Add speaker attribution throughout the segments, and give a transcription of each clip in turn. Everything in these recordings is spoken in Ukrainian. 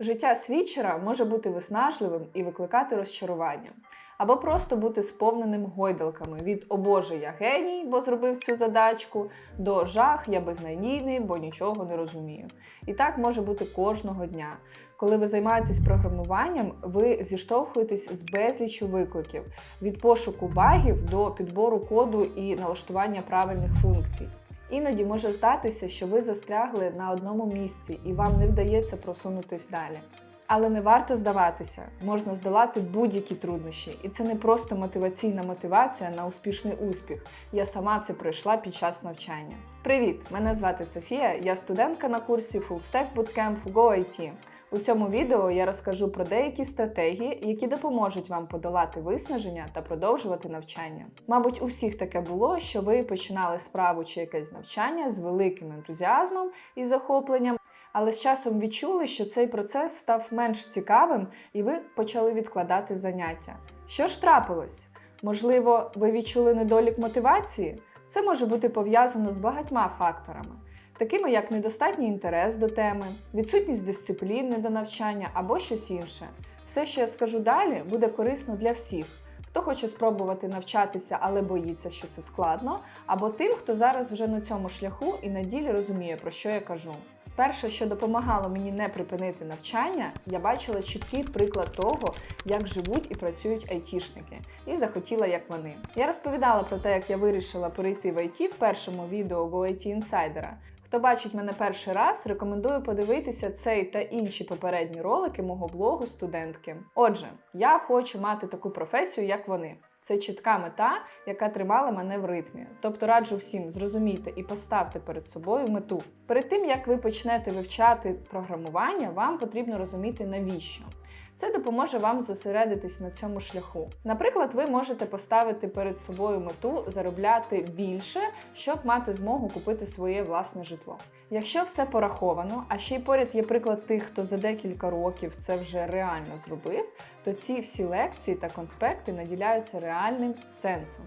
Speaker 1: Життя свідчера може бути виснажливим і викликати розчарування, або просто бути сповненим гойдалками від «О Боже, я геній, бо зробив цю задачку до жах, я безнадійний, бо нічого не розумію. І так може бути кожного дня. Коли ви займаєтесь програмуванням, ви зіштовхуєтесь з безліччю викликів від пошуку багів до підбору коду і налаштування правильних функцій. Іноді може здатися, що ви застрягли на одному місці і вам не вдається просунутись далі. Але не варто здаватися, можна здолати будь-які труднощі, і це не просто мотиваційна мотивація на успішний успіх. Я сама це пройшла під час навчання. Привіт! Мене звати Софія, я студентка на курсі Full Stack Bootcamp GoIT. У цьому відео я розкажу про деякі стратегії, які допоможуть вам подолати виснаження та продовжувати навчання. Мабуть, у всіх таке було, що ви починали справу чи якесь навчання з великим ентузіазмом і захопленням, але з часом відчули, що цей процес став менш цікавим, і ви почали відкладати заняття. Що ж трапилось? Можливо, ви відчули недолік мотивації? Це може бути пов'язано з багатьма факторами такими як недостатній інтерес до теми, відсутність дисципліни до навчання або щось інше. Все, що я скажу далі, буде корисно для всіх. Хто хоче спробувати навчатися, але боїться, що це складно, або тим, хто зараз вже на цьому шляху і на ділі розуміє, про що я кажу. Перше, що допомагало мені не припинити навчання, я бачила чіткий приклад того, як живуть і працюють айтішники, і захотіла, як вони. Я розповідала про те, як я вирішила перейти в IT в першому відео GoIT Insider. Хто бачить мене перший раз, рекомендую подивитися цей та інші попередні ролики мого блогу студентки. Отже, я хочу мати таку професію, як вони. Це чітка мета, яка тримала мене в ритмі. Тобто раджу всім зрозуміти і поставте перед собою мету. Перед тим як ви почнете вивчати програмування, вам потрібно розуміти навіщо. Це допоможе вам зосередитись на цьому шляху. Наприклад, ви можете поставити перед собою мету заробляти більше, щоб мати змогу купити своє власне житло. Якщо все пораховано, а ще й поряд є приклад тих, хто за декілька років це вже реально зробив, то ці всі лекції та конспекти наділяються реальним сенсом.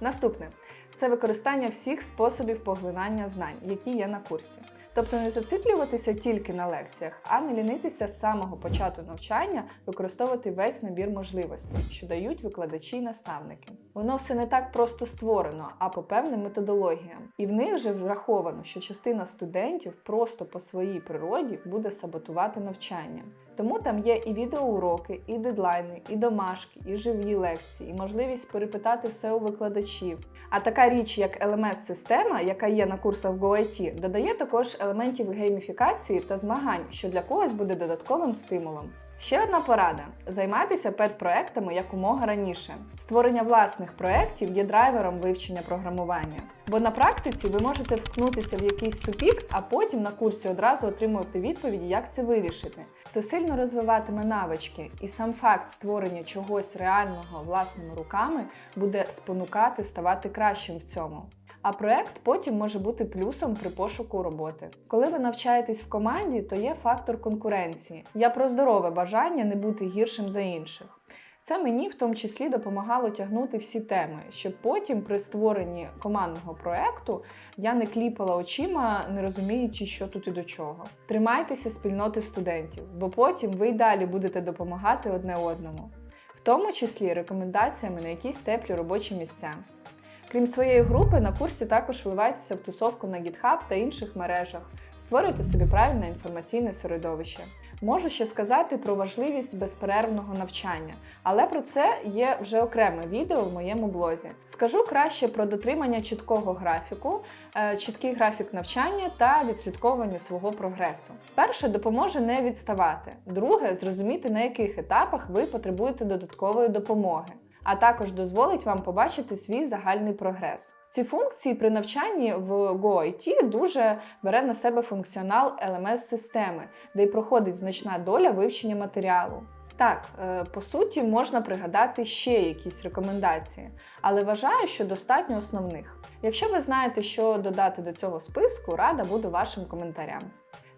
Speaker 1: Наступне це використання всіх способів поглинання знань, які є на курсі. Тобто не зациклюватися тільки на лекціях, а не лінитися з самого початку навчання, використовувати весь набір можливостей, що дають викладачі і наставники. Воно все не так просто створено, а по певним методологіям. І в них вже враховано, що частина студентів просто по своїй природі буде саботувати навчання. Тому там є і відеоуроки, і дедлайни, і домашки, і живі лекції, і можливість перепитати все у викладачів. А така річ, як LMS-система, яка є на курсах GoIT, додає також елементів гейміфікації та змагань, що для когось буде додатковим стимулом. Ще одна порада: займайтеся педпроектами якомога раніше. Створення власних проєктів є драйвером вивчення програмування. Бо на практиці ви можете вткнутися в якийсь тупік, а потім на курсі одразу отримувати відповіді, як це вирішити. Це сильно розвиватиме навички, і сам факт створення чогось реального власними руками буде спонукати ставати кращим в цьому. А проект потім може бути плюсом при пошуку роботи. Коли ви навчаєтесь в команді, то є фактор конкуренції. Я про здорове бажання не бути гіршим за інших. Це мені в тому числі допомагало тягнути всі теми, щоб потім при створенні командного проекту я не кліпала очима, не розуміючи, що тут і до чого. Тримайтеся спільноти студентів, бо потім ви й далі будете допомагати одне одному, в тому числі рекомендаціями на якісь теплі робочі місця. Крім своєї групи, на курсі також вливайтеся в тусовку на GitHub та інших мережах, створюйте собі правильне інформаційне середовище. Можу ще сказати про важливість безперервного навчання, але про це є вже окреме відео в моєму блозі. Скажу краще про дотримання чіткого графіку, е, чіткий графік навчання та відслідковування свого прогресу. Перше допоможе не відставати. Друге зрозуміти, на яких етапах ви потребуєте додаткової допомоги а також дозволить вам побачити свій загальний прогрес. Ці функції при навчанні в GoIT дуже бере на себе функціонал LMS-системи, де й проходить значна доля вивчення матеріалу. Так, е, по суті, можна пригадати ще якісь рекомендації, але вважаю, що достатньо основних. Якщо ви знаєте, що додати до цього списку, рада буду вашим коментарям.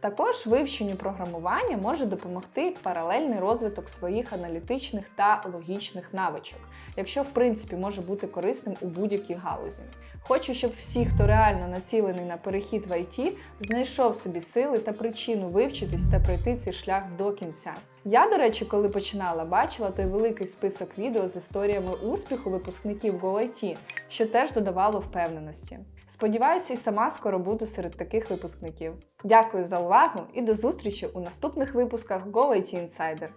Speaker 1: Також вивченню програмування може допомогти паралельний розвиток своїх аналітичних та логічних навичок, якщо в принципі може бути корисним у будь-якій галузі. Хочу, щоб всі, хто реально націлений на перехід в IT, знайшов собі сили та причину вивчитись та пройти цей шлях до кінця. Я, до речі, коли починала, бачила той великий список відео з історіями успіху випускників GoIT, що теж додавало впевненості. Сподіваюся, і сама скоро буду серед таких випускників. Дякую за увагу і до зустрічі у наступних випусках GoIT Insider.